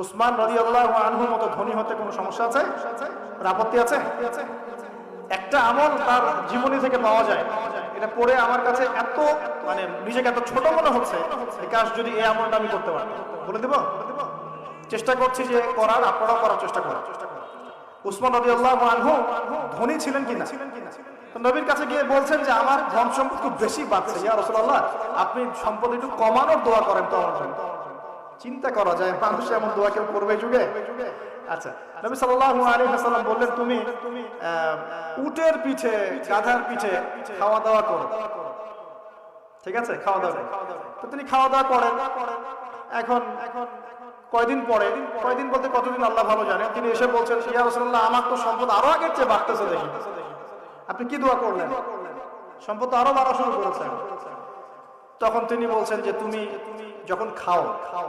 উসমান রদি আল্লাহ আনহুর মতো ধনী হতে কোনো সমস্যা আছে? আপত্তি আছে? একটা আমল তার জীবনী থেকে পাওয়া যায়। এটা পড়ে আমার কাছে এত মানে নিজেকে এত ছোট মনে হচ্ছে কাশ যদি এই আমলটা আমি করতে পারতাম। বলে দেব? চেষ্টা করছি যে করার, আপনারাও করার চেষ্টা করার। উসমান রদি আল্লাহ আনহু ধনী ছিলেন কিনা? নবীর কাছে গিয়ে বলছেন যে আমার ধন সম্পদ খুব বেশি বাড়ছে। ইয়া রসুল্লাহ আপনি সম্পদ একটু কমানোর দোয়া করেন তো আমার জন্য। চিন্তা করা যায় মানুষ এমন দোয়া কেউ করবে যুগে? আচ্ছা তিনি কয়দিন বলতে কতদিন আল্লাহ ভালো জানেন? তিনি এসে বলছেন আমার তো সম্পদ আরও আগের চেয়ে বাড়তেছে দেখি। আপনি কি দোয়া করলেন? সম্পদ আরও বাড়া শুরু করেছে তখন তিনি বলছেন যে, তুমি যখন খাও খাও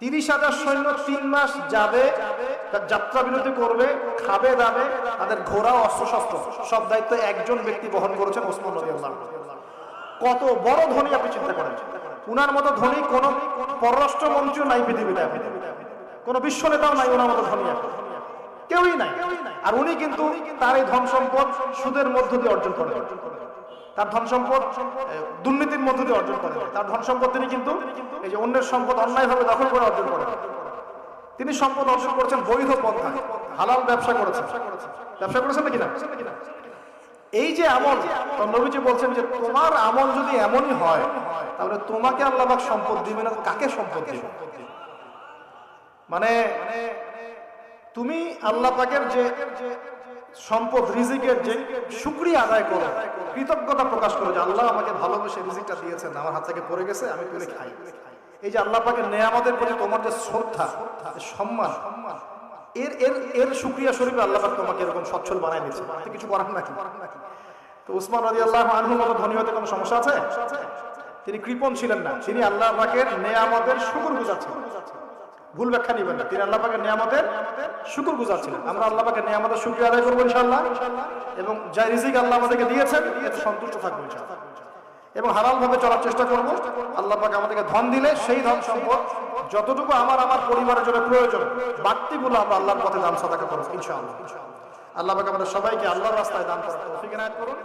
তিরিশ হাজার সৈন্য তিন মাস যাবে তার যাত্রা বিরতি করবে, খাবে, দাবে, তাদের ঘোড়া অস্ত্র শস্ত্র সব দায়িত্ব একজন ব্যক্তি বহন করেছেন ওসমান নদী কত বড় ধনী আপনি চিন্তা করেন? উনার মতো ধনী কোন পররাষ্ট্র মন্ত্রী নাই পৃথিবীতে কোন বিশ্ব নেতাও নাই ওনার মতো ধনী কেউই নাই। আর উনি কিন্তু তার এই ধন সম্পদ সুদের মধ্য দিয়ে অর্জন করেন। তার ধন সম্পদ দুর্নীতির মধ্য দিয়ে অর্জন করেন। তার ধন সম্পদ তিনি কিন্তু এই যে অন্যের সম্পদ অন্যায়ভাবে দখল করে অর্জন করেন। তিনি সম্পদ অর্জন করেছেন বৈধ পন্থা হালাল ব্যবসা করেছেন। ব্যবসা করেছেন নাকি না? এই যে আমল নবীজি বলছেন যে, তোমার আমল যদি এমনই হয়, তাহলে তোমাকে আল্লাহ পাক সম্পদ দিবে না, কাকে সম্পদ দিবে মানে তুমি আল্লাহ পাকের যে সম্পদ, রিজিকের যে শুক্রিয়া আদায় করো, কৃতজ্ঞতা প্রকাশ করো যে আল্লাহ আমাকে ভালোবেসে রিজিকটা দিয়েছেন, আমার হাত থেকে পড়ে গেছে, আমি তুলে খাই। এই যে আল্লাহ পাকের নেয়ামতের প্রতি তোমার যে শ্রদ্ধা, যে সম্মান, এর এর এর শুক্রিয়া স্বরূপে আল্লাহ পাক তোমাকে এরকম সচ্ছল বানাই দিচ্ছে তো কিছু করার নাকি? তো উসমান রাজি আল্লাহ আনহুর মতো ধনী হতে কোনো সমস্যা আছে? তিনি কৃপণ ছিলেন না, তিনি আল্লাহ পাকের নেয়ামতের শুকুর বুঝাচ্ছেন। ভুল ব্যাখ্যা নিবেন না। তিনি আল্লাহ নিয়ামতের শুকুর গুজার ছিলেন। আমরা আল্লাহ পাকের নিয়ামতের শুক্রিয়া আদায় করব ইনশাআল্লাহ। এবং যা রিজিক আল্লাহ আমাদেরকে দিয়েছেন, এতে সন্তুষ্ট থাকব এবং হালাল ভাবে চলার চেষ্টা করব। আল্লাহ পাক আমাদেরকে ধন দিলে সেই ধন সম্পদ যতটুকু আমার আমার পরিবারের জন্য প্রয়োজন, বাড়তিগুলো আমরা আল্লাহর পথে দান সাদাকা করব ইনশাআল্লাহ। আল্লাহ পাক আমাদের সবাইকে আল্লাহর রাস্তায় দান করার করুন।